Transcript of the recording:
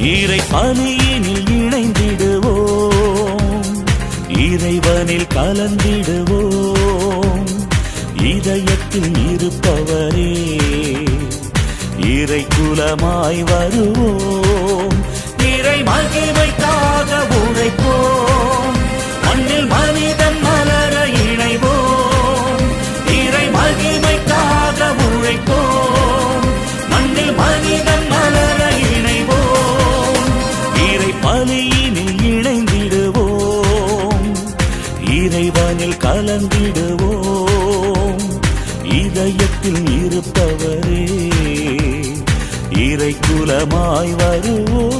இறை பலியினில் இணைந்திடுவோம். இறைவனில் கலந்திடுவோம். இதயத்தில் இருப்பவரே இறை குலமாய் வருவோம். இறை மகிமைக்காக உழைப்போம். மண்ணில் மனிதன் மலர இணைவோம். இறை மகிமைக்காக உழைப்போம். மண்ணில் மனிதன் இறைவனில் கலந்திடுவோம். இதயத்தில் இருப்பவரே இறை குலமாய் வருவோம்.